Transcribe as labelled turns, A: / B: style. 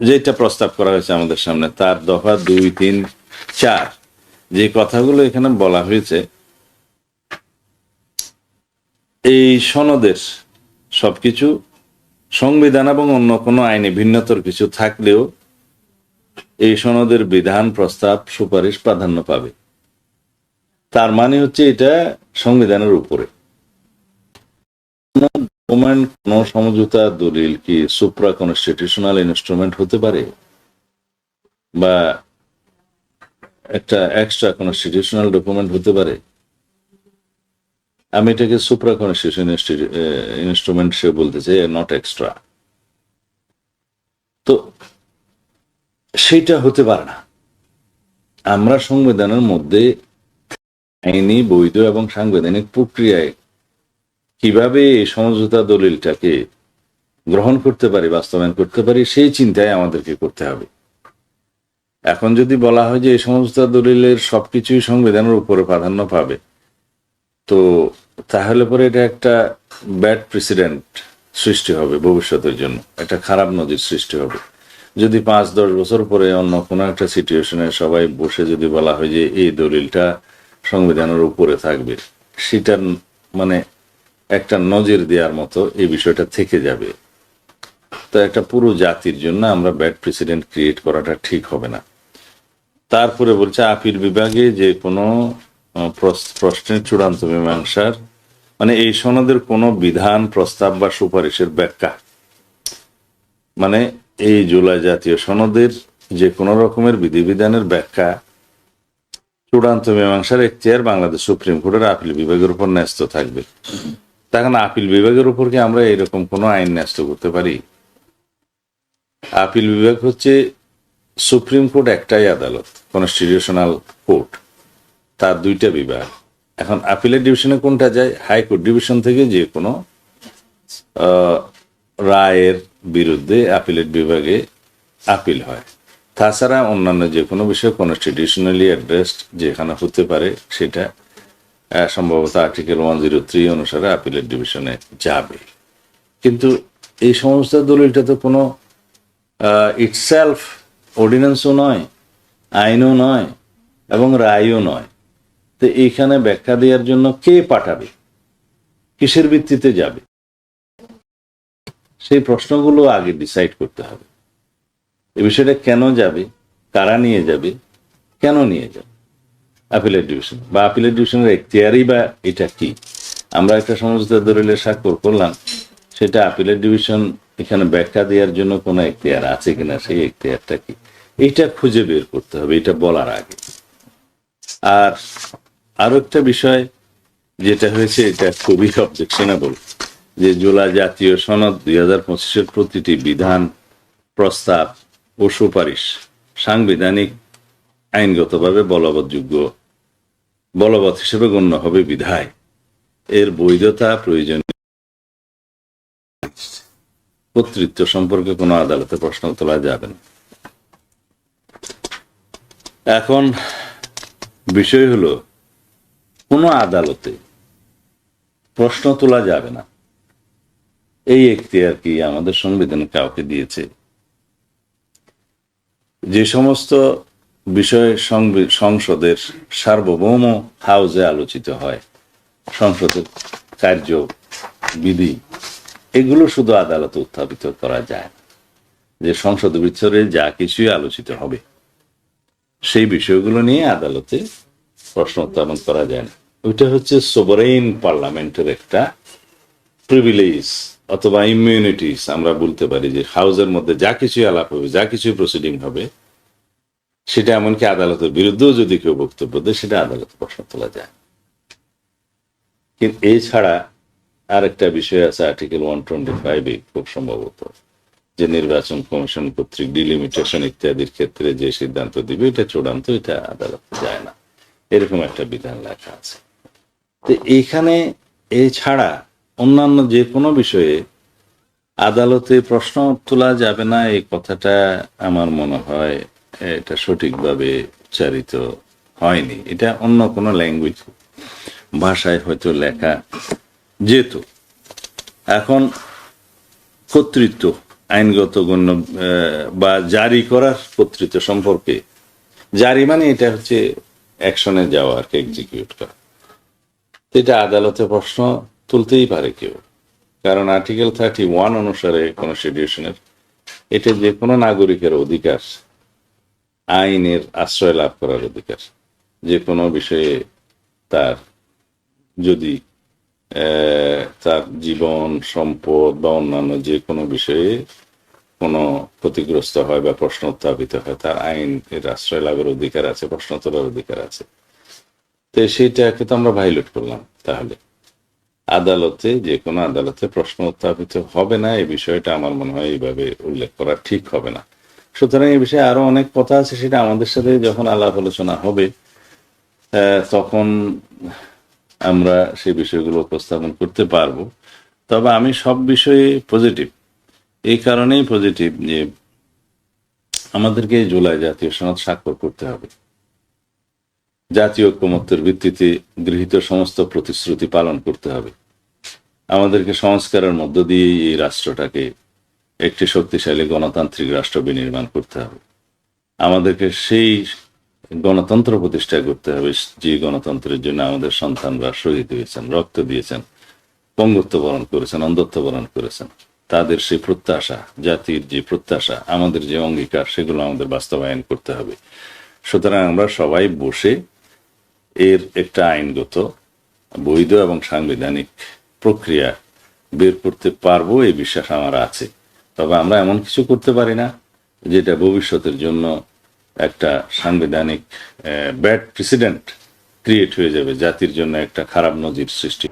A: যেটা প্রস্তাব করা হয়েছে আমাদের সামনে, তার দফা দুই, তিন, চার। যে কথাগুলো এখানে বলা হয়েছে, এই সনদের সবকিছু সংবিধান এবং অন্য কোনো আইনে ভিন্নতর কিছু থাকলেও এই সনদের বিধান, প্রস্তাব, সুপারিশ প্রাধান্য পাবে। তার মানে হচ্ছে এটা সংবিধানের উপরে। ডকুমেন্ট কোন সমঝোতা, দলিল কি সুপ্রা কনস্টিটিউশনাল ইনস্ট্রুমেন্ট হতে পারে? বা একটা এক্সট্রা কনস্টিটিউশনাল ডকুমেন্ট হতে পারে? আমি এটাকে সুপ্রা কনস্টিটিউশন ইনস্ট্রুমেন্ট সে বলতে চাই নট এক্সট্রা তো সেটা হতে পারে না। আমরা সংবিধানের মধ্যে আইনি, বৈধ এবং সাংবিধানিক প্রক্রিয়ায় কীভাবে এই সমঝোতা দলিলটাকে গ্রহণ করতে পারি, বাস্তবায়ন করতে পারি, সেই চিন্তায় আমাদেরকে করতে হবে। এখন যদি বলা হয় যে এই সমঝোতা দলিলের সবকিছুই সংবিধানের উপরে প্রাধান্য পাবে, তো তাহলে পরে এটা একটা ব্যাড প্রেসিডেন্ট সৃষ্টি হবে ভবিষ্যতের জন্য, একটা খারাপ নজির সৃষ্টি হবে। যদি পাঁচ, দশ বছর পরে অন্য কোনো একটা সিচুয়েশনে সবাই বসে যদি বলা হয় যে এই দলিলটা সংবিধানের উপরে থাকবে, সেটার মানে একটা নজর দেওয়ার মতো এই বিষয়টা থেকে যাবে। তো একটা পুরো জাতির জন্য আমরা ব্যাড প্রেসিডেন্ট ক্রিয়েট করাটা ঠিক হবে না। তারপরে বলছে, আপিল বিভাগে যে কোনো প্রশ্নের চূড়ান্ত মীমাংসার মানে এই সনদের কোনো বিধান, প্রস্তাব বা সুপারিশের ব্যাখ্যা। মানে এই জুলাই জাতীয় সনদের যে কোনো রকমের বিধিবিধানের ব্যাখ্যা, চূড়ান্ত মীমাংসার এখতিয়ার বাংলাদেশ সুপ্রিম কোর্টের আপিল বিভাগের উপর ন্যস্ত থাকবে। তখন আপিল বিভাগের উপর কি আমরা এরকম কোনো আইন ন্যস্ত করতে পারি? আপিল বিভাগ হচ্ছে সুপ্রিম কোর্ট একটাই আদালত, কনস্টিটিউশনাল কোর্ট। তার দুইটা বিভাগ। এখন আপিলের ডিভিশনে কোনটা যায়? হাইকোর্ট ডিভিশন থেকে যে কোনো রায়ের বিরুদ্ধে আপিলের বিভাগে আপিল হয়। তাছাড়া অন্যান্য যে কোনো বিষয় কনস্টিটিউশনালি অ্যাড্রেসড যেখানে হতে পারে সেটা সম্ভবত আর্টিকেল ওয়ান জিরো থ্রি অনুসারে আপিলের ডিভিশনে যাবে। কিন্তু এই সমস্ত দলিলটা তো কোনো ইটসেলফ অর্ডিন্যান্সও নয়, আইনও নয়, এবং রায়ও নয়। তো এইখানে ব্যাখ্যা দেওয়ার জন্য কে পাঠাবে? কিসের ভিত্তিতে যাবে? সেই প্রশ্নগুলো আগে ডিসাইড করতে হবে। এ বিষয়টা কেন যাবে? কারা নিয়ে যাবে? কেন নিয়ে যাবে? আপিলের ডিভিশন বা আপিলের ডিভিশনের এখতিয়ারই বা এটা কি? আমরা একটা সমঝোতা দলিলে স্বাক্ষর করলাম। সেটা আপিলের ডিভিশন এখানে ব্যাখ্যা দেওয়ার জন্য কোনো এখতিয়ার আছে কিনা? সেই এখতিয়ারটা কি? এইটা খুঁজে বের করতে হবে, এটা বলার আগে। আর আরও একটা বিষয় যেটা হয়েছে, এটা খুবই অবজেকশনেবল যে জুলা জাতীয় সনদ দুই হাজার পঁচিশের প্রতিটি বিধান প্রস্তাব ও সুপারিশ সাংবিধানিক আইনগতভাবে বলবৎযোগ্য বলবৎ হিসেবে গণ্য হবে বিধায়। এর বৈধতা প্রয়োজন কর্তৃত্ব সম্পর্কে কোনো আদালতে প্রশ্ন তোলা যাবে না। এখন বিষয় হলো, কোনো আদালতে প্রশ্ন তোলা যাবে না। এই এখতিয়ার কি আমাদের সংবিধান কাউকে দিয়েছে? যে সমস্ত বিষয় সংসদের সার্বভৌম হাউজে আলোচিত হয়। সংসদের কার্য বিধি এগুলো শুধু আদালতে উত্থাপিত করা যায় যে সংসদ ভিতরে যা কিছুই আলোচিত হবে, সেই বিষয়গুলো নিয়ে আদালতে প্রশ্ন উত্থাপন করা যায় না। ওইটা হচ্ছে সোভারেইন পার্লামেন্টের একটা প্রিভিলেজ অথবা ইমিউনিটিস আমরা বলতে পারি যে হাউসের মধ্যে যা কিছুই আলাপ হবে, যা কিছুই প্রসিডিং হবে সেটা এমনকি আদালতের বিরুদ্ধেও যদি কেউ বক্তব্য দেয়, সেটা আদালতে প্রশ্ন তোলা যায়। কিন্তু এছাড়া আরেকটা বিষয় আছে আর্টিকেল ওয়ান টোয়েন্টি ফাইভে খুব সম্ভবত যে নির্বাচন কমিশন কর্তৃক ডিলিমিটেশন ইত্যাদির ক্ষেত্রে যে সিদ্ধান্ত দিবে, এটা চূড়ান্ত, এটা আদালতে যায় না। এরকম একটা বিধান লেখা আছে। তো এইখানে এছাড়া অন্যান্য যে কোনো বিষয়ে আদালতে প্রশ্ন তোলা যাবে না, এই কথাটা আমার মনে হয় এটা সঠিকভাবে উচ্চারিত হয়নি। এটা অন্য কোনো ল্যাঙ্গুয়েজ ভাষায় হয়তো লেখা যেত। এখন কর্তৃত্ব, আইনগত গণ্য বা জারি করার কর্তৃত্ব সম্পর্কে, জারি মানে এটা হচ্ছে অ্যাকশনে যাওয়া আর কি এক্সিকিউট করা। এটা আদালতে প্রশ্ন তুলতেই পারে কেউ। কারণ আর্টিকেল থার্টি ওয়ান অনুসারে কোনো কনস্টিটিউশনের এটা যে কোনো নাগরিকের অধিকার আইনের আশ্রয় লাভ করার অধিকার। যে কোনো বিষয়ে তার যদি তার জীবন, সম্পদ বা অন্যান্য যে কোনো বিষয়ে কোনো ক্ষতিগ্রস্ত হয় বা প্রশ্ন উত্থাপিত হয়, তার আইন এর আশ্রয় লাভের অধিকার আছে, প্রশ্ন তোলার অধিকার আছে। তো সেইটাকে তো আমরা ভাইলেট করলাম তাহলে। আদালতে যে কোনো আদালতে প্রশ্ন উত্থাপিত হবে না, এই বিষয়টা আমার মনে হয় এইভাবে উল্লেখ করা ঠিক হবে না। সুতরাং এই বিষয়ে আরও অনেক কথা আছে, সেটা আমাদের সাথে যখন আলাপ আলোচনা হবে তখন আমরা সেই বিষয়গুলো উপস্থাপন করতে পারব। তবে আমি সব বিষয়ে পজিটিভ এই কারণেই পজিটিভ যে আমাদেরকে জুলাই জাতীয় সনদ স্বাক্ষর করতে হবে। জাতীয় ঐক্যমত্যের ভিত্তিতে গৃহীত সমস্ত প্রতিশ্রুতি পালন করতে হবে। আমাদেরকে সংস্কারের মধ্য দিয়ে এই রাষ্ট্রটাকে একটি শক্তিশালী গণতান্ত্রিক রাষ্ট্র বিনির্মাণ করতে হবে। আমাদেরকে সেই গণতন্ত্র প্রতিষ্ঠা করতে হবে, যে গণতন্ত্রের জন্য আমাদের সন্তানরা শহীদ হয়েছেন, রক্ত দিয়েছেন, পঙ্গুত্ব বরণ করেছেন, অন্ধত্ব বরণ করেছেন। তাদের সেই প্রত্যাশা, জাতির যে প্রত্যাশা, আমাদের যে অঙ্গীকার, সেগুলো আমাদের বাস্তবায়ন করতে হবে। সুতরাং আমরা সবাই বসে এর একটা আইনগত, বৈধ এবং সাংবিধানিক প্রক্রিয়া বের করতে পারব, এই বিশ্বাস আমার আছে। তবে আমরা এমন কিছু করতে পারি না, যেটা ভবিষ্যতের জন্য একটা সাংবিধানিক ব্যাড প্রেসিডেন্ট ক্রিয়েট হয়ে যাবে, জাতির জন্য একটা খারাপ নজির সৃষ্টি।